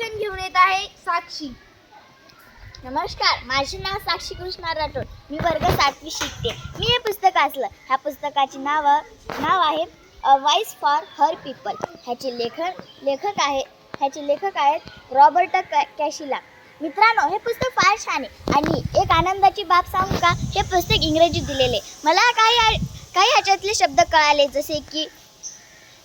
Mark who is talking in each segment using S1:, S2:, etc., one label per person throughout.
S1: शिक्षण घेऊन येत आहे साक्षी.
S2: नमस्कार माझे नाव साक्षी कृष्णा राठोड. मी वर्ग सातवी शिकते. मी हे पुस्तक वाचलं. ह्या पुस्तकाचे नाव नाव आहे a voice for her people ह्याचे लेखन लेखक आहे ह्याचे लेखक आहेत रॉबर्ट कॅ कॅशिला. मित्रांनो हे पुस्तक फार छान आहे. आणि एक आनंदाची बाब सांगू का? हे पुस्तक इंग्रजीत दिलेले मला काही काही ह्याच्यातले शब्द कळाले. जसे की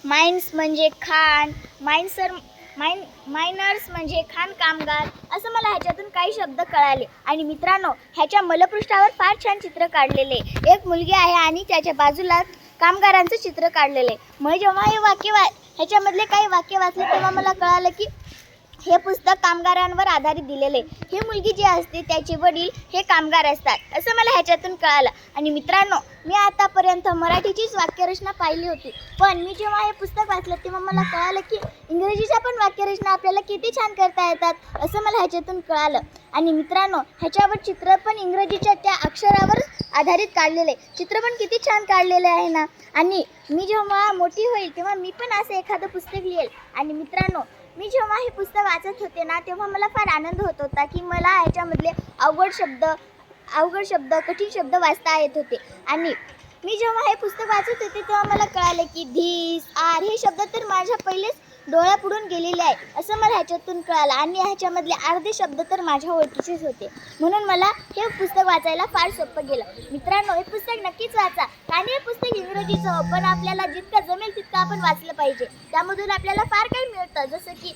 S2: माइन्स म्हणजे खाण. माइन्सर माइन मायनर्स म्हणजे खाण कामगार असं मला ह्याच्यातून काही शब्द कळाले. आणि मित्रांनो ह्याच्या मलपृष्ठावर फार छान चित्र काढलेले. एक मुलगी आहे आणि त्याच्या बाजूला कामगारांचं चित्र काढलेलं. आहे मग जेव्हा हे वाक्य वा ह्याच्यामधले काही वाक्य वाचले तेव्हा मला कळालं की हे पुस्तक कामगारांवर आधारित दिलेले. आहे. ही मुलगी जी असते त्याचे वडील हे कामगार असतात असं मला ह्याच्यातून कळालं. आणि मित्रांनो मी आतापर्यंत मराठीचीच वाक्यरचना पाहिली होती. पण मी जेव्हा हे पुस्तक वाचलं तेव्हा मला कळालं की इंग्रजीच्या पण वाक्यरचना आपल्याला किती छान करता येतात असं मला ह्याच्यातून कळालं. आणि मित्रांनो ह्याच्यावर चित्र पण इंग्रजीच्या त्या अक्षरावर आधारित काढलेले आहे. चित्र पण किती छान काढलेले आहे ना? आणि मी जेव्हा मोठी होईल तेव्हा मी पण असं एखादं पुस्तक लिहेल. आणि मित्रांनो मी जेव्हा हे पुस्तक वाचत होते ना तेव्हा मला फार आनंद होत होता की मला ह्याच्यामधले अवघड शब्द अवघड शब्द कठीण शब्द वाचता येत होते. आणि मी जेव्हा हे पुस्तक वाचत होते तेव्हा मला कळालं की धीस आर हे शब्द तर माझ्या पहिलेच डोळ्यापुढून गेलेले आहे असं मला ह्याच्यातून कळालं. आणि ह्याच्यामधले अर्धे शब्द तर माझ्या ओळखीचेच होते. म्हणून मला हे पुस्तक वाचायला फार सोपं गेलं. मित्रांनो हे पुस्तक नक्कीच वाचा. आणि हे पुस्तक इंग्रजीचं हो, पण आपल्याला जितकं जमेल तितकं आपण वाचलं पाहिजे. त्यामधून आपल्याला फार काही मिळतं. जसं की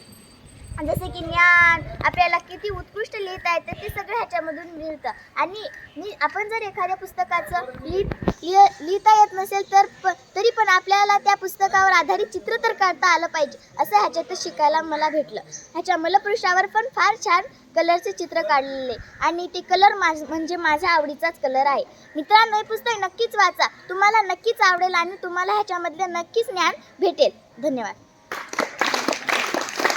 S2: जसं की ज्ञान आपल्याला किती उत्कृष्ट लिहिता येतं ते सगळं ह्याच्यामधून मिळतं. आणि मी आपण जर एखाद्या पुस्तकाचं लिह लिह लिहिता येत नसेल तर प तरी पण आपल्याला त्या पुस्तकावर आधारित चित्र तर काढता आलं पाहिजे असं ह्याच्यातच शिकायला मला भेटलं. ह्याच्या मलपृष्ठावर पण फार छान कलरचे चित्र काढलेले. आणि ते कलर माझ म्हणजे माझ्या आवडीचाच कलर आहे. मित्रांनो हे पुस्तक नक्कीच वाचा. तुम्हाला नक्कीच आवडेल आणि तुम्हाला ह्याच्यामधलं नक्कीच ज्ञान भेटेल. धन्यवाद.